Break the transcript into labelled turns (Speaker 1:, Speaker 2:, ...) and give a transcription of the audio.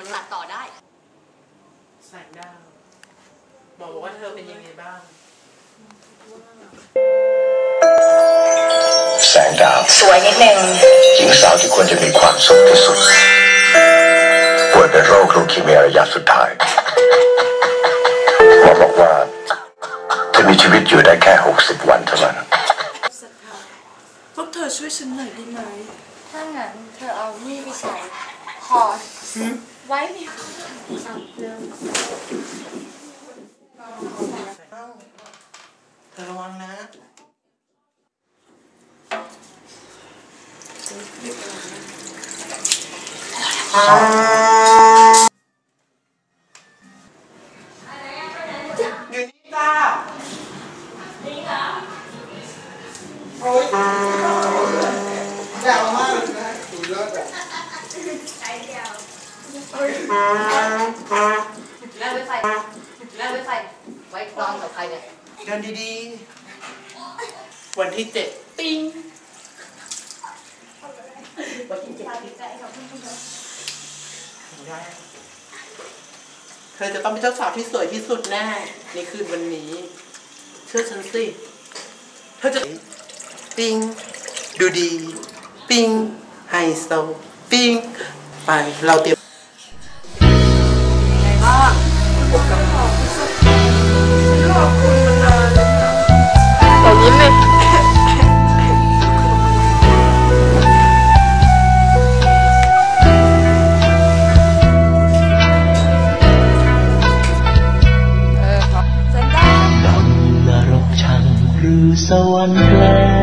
Speaker 1: มันตัดต่อได้
Speaker 2: แสงดาวหมอบอกว่าเธอเป็นยังไงบ้าง
Speaker 3: แสงดาว
Speaker 4: สวยนิดนึง
Speaker 3: หญิงสาวที่ควรจะมีความสุขที่สุด ป่วยเป็นโรคลูคีเมียระยะสุดท้าย หมอบอกว่าเธอมีชีวิตอยู่ได้แค่ 60 วันเท่านั้น
Speaker 2: พวกเธอช่วยฉันหน่อยได้ไหม
Speaker 5: ถ้างั้นเธอเอานี่ไปใส่พอ ไว้เนี่ย
Speaker 2: เธอระวังนะอ่า แล้
Speaker 1: วไปใส่แล้วไปใส่ไว้กรองกับใครเนี่ย
Speaker 2: เดินดีๆ วันที่เจ็ดติ้ง
Speaker 1: วันที่เจ็ด
Speaker 2: ได้เธอจะต้องเป็นเจ้าสาวที่สวยที่สุดแน่ในคืนวันนี้ เชื่อฉันสิ เธอจะปิ้งดูดี ปิ้งไฮโซปิ้งไปเราเตรียม สวรรค์แปล